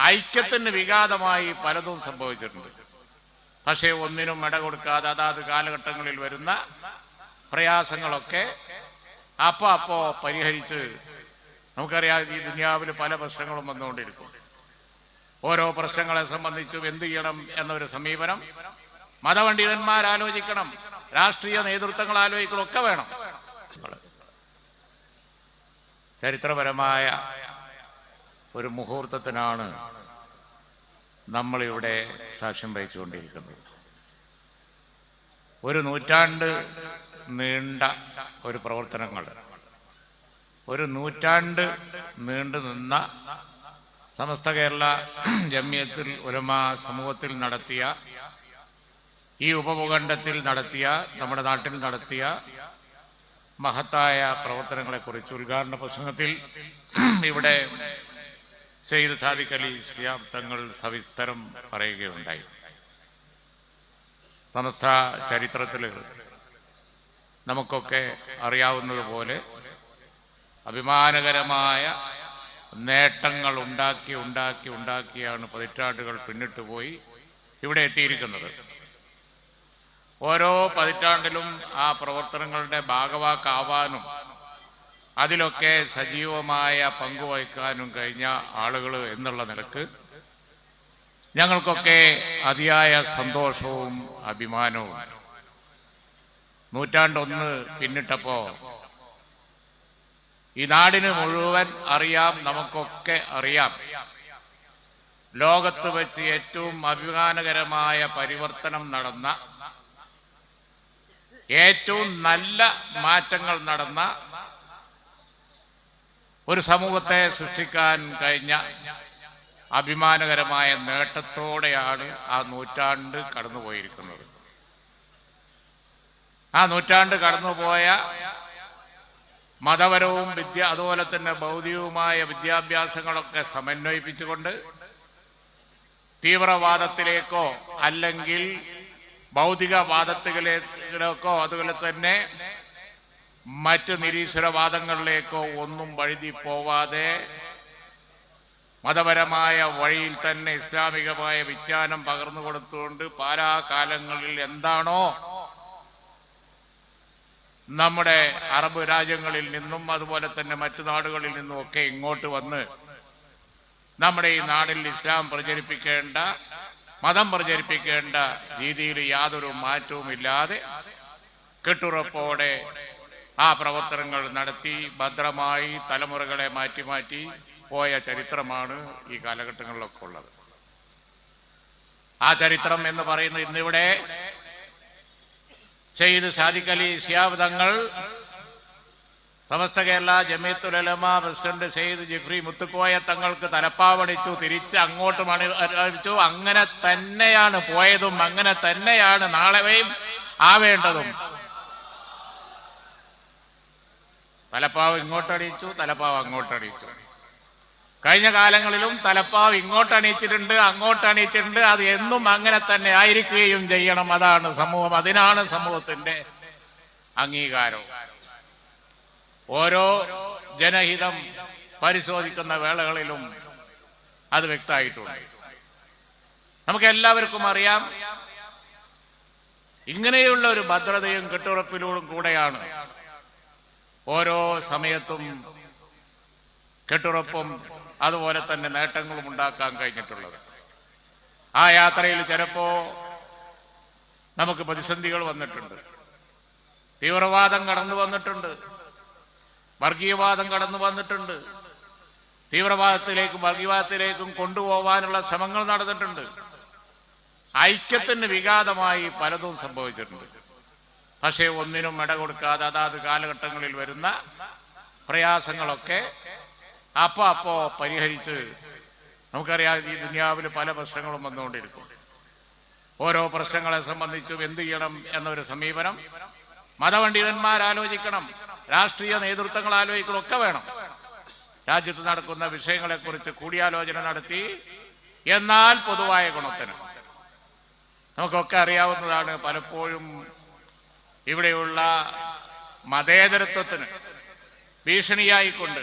ഐക്യത്തിന് വിഘാതമായി പലതും സംഭവിച്ചിട്ടുണ്ട്. പക്ഷേ ഒന്നിനും ഇട കൊടുക്കാതെ അതാത് കാലഘട്ടങ്ങളിൽ വരുന്ന പ്രയാസങ്ങളൊക്കെ അപ്പോ അപ്പോ പരിഹരിച്ച് നമുക്കറിയാം ഈ ദുനിയാവിൽ പല പ്രശ്നങ്ങളും വന്നുകൊണ്ടിരിക്കും. ഓരോ പ്രശ്നങ്ങളെ സംബന്ധിച്ചും എന്ത് ചെയ്യണം എന്നൊരു സമീപനം മതപണ്ഡിതന്മാർ ആലോചിക്കണം രാഷ്ട്രീയ നേതൃത്വങ്ങൾ ആലോചിക്കണം ഒക്കെ വേണം. ചരിത്രപരമായ ഒരു മുഹൂർത്തത്തിനാണ് നമ്മളിവിടെ സാക്ഷ്യം വഹിച്ചുകൊണ്ടിരിക്കുന്നത്. ഒരു നൂറ്റാണ്ട് നീണ്ട ഒരു പ്രവർത്തനങ്ങൾ ഒരു നൂറ്റാണ്ട് നീണ്ടു നിന്ന സമസ്ത കേരള ജമ്യത്തിൽ ഉലമ സമൂഹത്തിൽ നടത്തിയ ഈ ഉപഭൂഖണ്ഡത്തിൽ നടത്തിയ നമ്മുടെ നാട്ടിൽ നടത്തിയ മഹത്തായ പ്രവർത്തനങ്ങളെക്കുറിച്ച് ഉദ്ഘാടന പ്രസംഗത്തിൽ ഇവിടെ സെയ്ദ് സാദിഖ് അലി ഇസ്ലാം തങ്ങൾ സവിസ്തരം പറയുകയുണ്ടായി. സമസ്ത ചരിത്രത്തിൽ നമുക്കൊക്കെ അറിയാവുന്നതുപോലെ അഭിമാനകരമായ നേട്ടങ്ങൾ ഉണ്ടാക്കി ഉണ്ടാക്കി ഉണ്ടാക്കിയാണ് പതിറ്റാണ്ടുകൾ പിന്നിട്ട് പോയി ഇവിടെ എത്തിയിരിക്കുന്നത്. ഓരോ പതിറ്റാണ്ടിലും ആ പ്രവർത്തനങ്ങളുടെ ഭാഗവാക്കാവാനും അതിലൊക്കെ സജീവമായ പങ്കുവഹിക്കാനും കഴിഞ്ഞ ആളുകൾ എന്നുള്ള നിലയ്ക്ക് ഞങ്ങൾക്കൊക്കെ അതിയായ സന്തോഷവും അഭിമാനവും. നൂറ്റാണ്ടൊന്ന് പിന്നിട്ടപ്പോ ഈ നാടിന് മുഴുവൻ അറിയാം നമുക്കൊക്കെ അറിയാം. ലോകത്ത് വെച്ച് ഏറ്റവും അഭിമാനകരമായ പരിവർത്തനം നടന്ന ഏറ്റവും നല്ല മാറ്റങ്ങൾ നടന്ന ഒരു സമൂഹത്തെ സൃഷ്ടിക്കാൻ കഴിഞ്ഞ അഭിമാനകരമായ നേട്ടത്തോടെയാണ് ആ നൂറ്റാണ്ട് കടന്നുപോയിരിക്കുന്നത്. ആ നൂറ്റാണ്ട് കടന്നുപോയ മതപരവും വിദ്യ അതുപോലെ തന്നെ ഭൗതികവുമായ വിദ്യാഭ്യാസങ്ങളൊക്കെ സമന്വയിപ്പിച്ചുകൊണ്ട് തീവ്രവാദത്തിലേക്കോ അല്ലെങ്കിൽ ഭൗതികവാദത്തിലേക്കോ അതുപോലെ തന്നെ മറ്റ് നിരീശ്വരവാദങ്ങളിലേക്കോ ഒന്നും വഴുതി പോവാതെ മതപരമായ വഴിയിൽ തന്നെ ഇസ്ലാമികമായ വിജ്ഞാനം പകർന്നു കൊടുത്തുകൊണ്ട് പാലാകാലങ്ങളിൽ എന്താണോ നമ്മുടെ അറബ് രാജ്യങ്ങളിൽ നിന്നും അതുപോലെ തന്നെ മറ്റു നാടുകളിൽ നിന്നും ഒക്കെ ഇങ്ങോട്ട് വന്ന് നമ്മുടെ ഈ നാടിൽ ഇസ്ലാം പ്രചരിപ്പിക്കേണ്ട മതം പ്രചരിപ്പിക്കേണ്ട രീതിയിൽ യാതൊരു മാറ്റവും ഇല്ലാതെ കെട്ടുറപ്പോടെ ആ പ്രവർത്തനങ്ങൾ നടത്തി ഭദ്രമായി തലമുറകളെ മാറ്റി മാറ്റി പോയ ചരിത്രമാണ് ഈ കാലഘട്ടങ്ങളിലൊക്കെ ഉള്ളത്. ആ ചരിത്രം എന്ന് പറയുന്നത് ഇന്നിവിടെ ചെയ്ത് സാദിഖ് അലി ശിയാബ് തങ്ങൾ സമസ്ത കേരള ജമീത്തുലമ പ്രസിഡന്റ് സെയ്ദ് ജിഫ്രി മുത്തുക്കോയ തങ്ങൾക്ക് തലപ്പാവടിച്ചു തിരിച്ച് അങ്ങോട്ട് മണി അടിച്ചു അങ്ങനെ തന്നെയാണ് പോയതും അങ്ങനെ തന്നെയാണ് നാളെയും ആവേണ്ടതും. തലപ്പാവ് ഇങ്ങോട്ടടിച്ചു തലപ്പാവ് അങ്ങോട്ടടിച്ചു കഴിഞ്ഞ കാലങ്ങളിലും തലപ്പാവ് ഇങ്ങോട്ട് അണിയിച്ചിട്ടുണ്ട് അങ്ങോട്ട് അത് എന്നും അങ്ങനെ തന്നെ ആയിരിക്കുകയും ചെയ്യണം. അതാണ് സമൂഹം അതിനാണ് സമൂഹത്തിന്റെ അംഗീകാരം ഓരോ ജനഹിതം പരിശോധിക്കുന്ന വേളകളിലും അത് വ്യക്തമായിട്ടുണ്ട്. നമുക്ക് എല്ലാവർക്കും അറിയാം ഇങ്ങനെയുള്ള ഒരു ഭദ്രതയും കെട്ടുറപ്പിലൂടും കൂടെയാണ് ഓരോ സമയത്തും കെട്ടുറപ്പും അതുപോലെ തന്നെ നേട്ടങ്ങളും ഉണ്ടാക്കാൻ കഴിഞ്ഞിട്ടുള്ളത്. ആ യാത്രയിൽ ചിലപ്പോ നമുക്ക് പ്രതിസന്ധികൾ വന്നിട്ടുണ്ട്. തീവ്രവാദം കടന്നു വന്നിട്ടുണ്ട്. വർഗീയവാദം കടന്നു വന്നിട്ടുണ്ട്. തീവ്രവാദത്തിലേക്കും വർഗീയവാദത്തിലേക്കും കൊണ്ടുപോകാനുള്ള ശ്രമങ്ങൾ നടന്നിട്ടുണ്ട്. ഐക്യത്തിന് വിഘാതമായി പലതും സംഭവിച്ചിട്ടുണ്ട്. പക്ഷേ ഒന്നിനും ഇട കൊടുക്കാതെ അതാത് കാലഘട്ടങ്ങളിൽ വരുന്ന പ്രയാസങ്ങളൊക്കെ അപ്പോ അപ്പോ പരിഹരിച്ച് നമുക്കറിയാം ഈ ദുനിയാവിൽ പല പ്രശ്നങ്ങളും വന്നുകൊണ്ടിരിക്കും. ഓരോ പ്രശ്നങ്ങളെ സംബന്ധിച്ചും എന്ത് ചെയ്യണം എന്നൊരു സമീപനം. മതപണ്ഡിതന്മാർ ആലോചിക്കണം രാഷ്ട്രീയ നേതൃത്വങ്ങൾ ആലോചിക്കണം ഒക്കെ വേണം. രാജ്യത്ത് നടക്കുന്ന വിഷയങ്ങളെക്കുറിച്ച് കൂടിയാലോചന നടത്തി എന്നാൽ പൊതുവായ ഗുണത്തിന്. നമുക്കൊക്കെ അറിയാവുന്നതാണ് പലപ്പോഴും ഇവിടെയുള്ള മതേതരത്വത്തിന് ഭീഷണിയായിക്കൊണ്ട്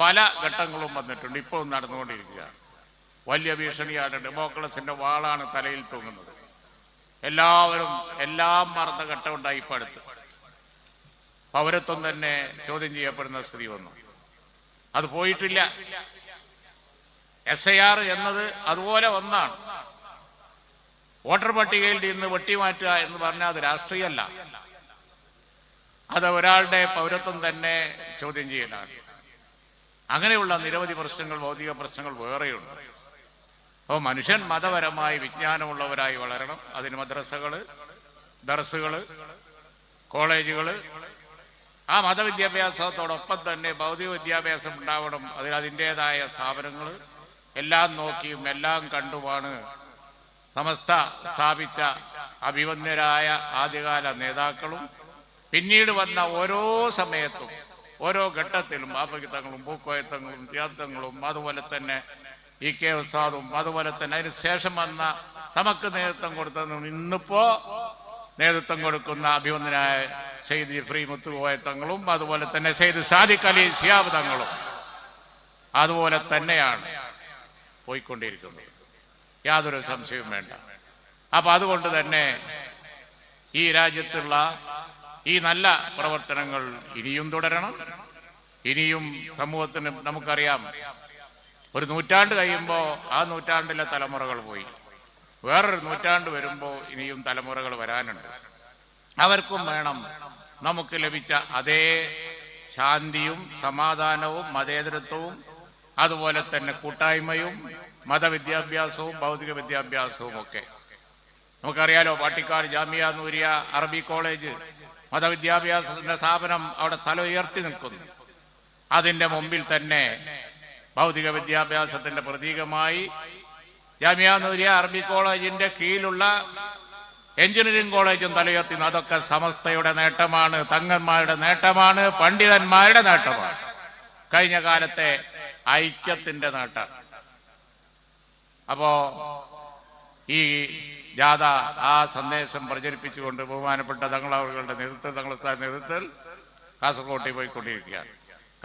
പല ഘട്ടങ്ങളും വന്നിട്ടുണ്ട്. ഇപ്പോഴും നടന്നുകൊണ്ടിരിക്കുകയാണ് വലിയ ഭീഷണിയാണ്. ഡെമോക്രസിന്റെ വാളാണ് തലയിൽ തൂങ്ങുന്നത്. എല്ലാവരും എല്ലാം മറന്ന ഘട്ടമുണ്ടായി ഇപ്പോൾ അടുത്ത്. പൗരത്വം തന്നെ ചോദ്യം ചെയ്യപ്പെടുന്ന സ്ഥിതി വന്നു. അത് പോയിട്ടില്ല. എസ് ഐ ആർ എന്നത് അതുപോലെ ഒന്നാണ്. വോട്ടർ പട്ടികയിൽ നിന്ന് വെട്ടിമാറ്റുക എന്ന് പറഞ്ഞാൽ അത് രാഷ്ട്രീയമല്ല. അത് ഒരാളുടെ പൗരത്വം തന്നെ ചോദ്യം ചെയ്യലാണ് അങ്ങനെയുള്ള നിരവധി പ്രശ്നങ്ങൾ ഭൗതിക പ്രശ്നങ്ങൾ വേറെയുണ്ട്. അപ്പോൾ മനുഷ്യൻ മതപരമായി വിജ്ഞാനമുള്ളവരായി വളരണം. അതിന് മദ്രസകൾ ദർസുകൾ കോളേജുകൾ ആ മതവിദ്യാഭ്യാസത്തോടൊപ്പം തന്നെ ഭൗതിക വിദ്യാഭ്യാസം ഉണ്ടാവണം. അതിന് അതിന്റെതായ സ്ഥാപനങ്ങൾ എല്ലാം നോക്കിയും എല്ലാം കണ്ടുമാണ് സമസ്ത സ്ഥാപിച്ച അഭിവന്യരായ ആദ്യകാല നേതാക്കളും പിന്നീട് വന്ന ഓരോ സമയത്തും ഓരോ ഘട്ടത്തിലും ആപകിത്തങ്ങളും പൂക്കോയത്തങ്ങളും ത്യാത്തങ്ങളും അതുപോലെ തന്നെ ഇ കെ ഉസ്താദും അതുപോലെ തന്നെ അതിന് ശേഷം വന്ന തമക്ക് നേതൃത്വം കൊടുത്തതും ഇന്നിപ്പോ നേതൃത്വം കൊടുക്കുന്ന അഭിവന്ദനായ സെയ്ദ് ഫ്രീ മുത്തുകോയത്തങ്ങളും അതുപോലെ തന്നെ സെയ്ദ് സാദിഖ് അലി സിയാബ് തങ്ങളും അതുപോലെ തന്നെയാണ് പോയിക്കൊണ്ടിരിക്കുന്നത്. യാതൊരു സംശയവും വേണ്ട. അപ്പൊ അതുകൊണ്ട് തന്നെ ഈ രാജ്യത്തുള്ള ഈ നല്ല പ്രവർത്തനങ്ങൾ ഇനിയും തുടരണം. ഇനിയും സമൂഹത്തിന് നമുക്കറിയാം ഒരു നൂറ്റാണ്ട് കഴിയുമ്പോൾ ആ നൂറ്റാണ്ടിലെ തലമുറകൾ പോയി. വേറൊരു നൂറ്റാണ്ട് വരുമ്പോൾ ഇനിയും തലമുറകൾ വരാനുണ്ട്. അവർക്കും വേണം നമുക്ക് ലഭിച്ച അതേ ശാന്തിയും സമാധാനവും മതേതരത്വവും അതുപോലെ തന്നെ കൂട്ടായ്മയും മതവിദ്യാഭ്യാസവും ഭൗതിക വിദ്യാഭ്യാസവും ഒക്കെ. നമുക്കറിയാലോ പാട്ടിക്കാട് ജാമിയ നൂരിയ അറബി കോളേജ് മതവിദ്യാഭ്യാസത്തിന്റെ സ്ഥാപനം അവിടെ തല ഉയർത്തി നിൽക്കുന്നു. അതിന്റെ മുമ്പിൽ തന്നെ ഭൗതിക വിദ്യാഭ്യാസത്തിന്റെ പ്രതീകമായി ജാമിയ നൂരിയ അറബി കോളേജിന്റെ കീഴിലുള്ള എഞ്ചിനീയറിംഗ് കോളേജും തലയുയർത്തി അതൊക്കെ സമസ്തയുടെ നേട്ടമാണ് തങ്ങന്മാരുടെ നേട്ടമാണ് പണ്ഡിതന്മാരുടെ നേട്ടമാണ്. കഴിഞ്ഞ കാലത്തെ ഐക്യത്തിന്റെ നേട്ടം അപ്പോ ഈ ജാഥ ആ സന്ദേശം പ്രചരിപ്പിച്ചുകൊണ്ട് ബഹുമാനപ്പെട്ട തങ്ങളവരുടെ നേതൃത്വം തങ്ങളുടെ നേതൃത്വത്തിൽ കാസർഗോട്ടിൽ പോയിക്കൊണ്ടിരിക്കുകയാണ്.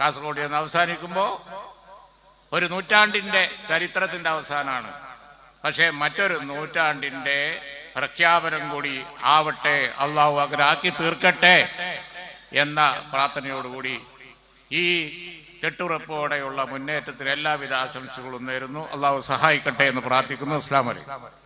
കാസർഗോഡ് എന്ന് അവസാനിക്കുമ്പോൾ ഒരു നൂറ്റാണ്ടിന്റെ ചരിത്രത്തിന്റെ അവസാനമാണ്. പക്ഷേ മറ്റൊരു നൂറ്റാണ്ടിന്റെ പ്രഖ്യാപനം കൂടി ആവട്ടെ അള്ളാഹു അഗ്രാക്കി തീർക്കട്ടെ എന്ന പ്രാർത്ഥനയോടുകൂടി ഈ കെട്ടുറപ്പോടെയുള്ള മുന്നേറ്റത്തിന് എല്ലാവിധ ആശംസകളും നേരുന്നു. അള്ളാഹു സഹായിക്കട്ടെ എന്ന് പ്രാർത്ഥിക്കുന്നു. അസ്ലാം വലൈക്കും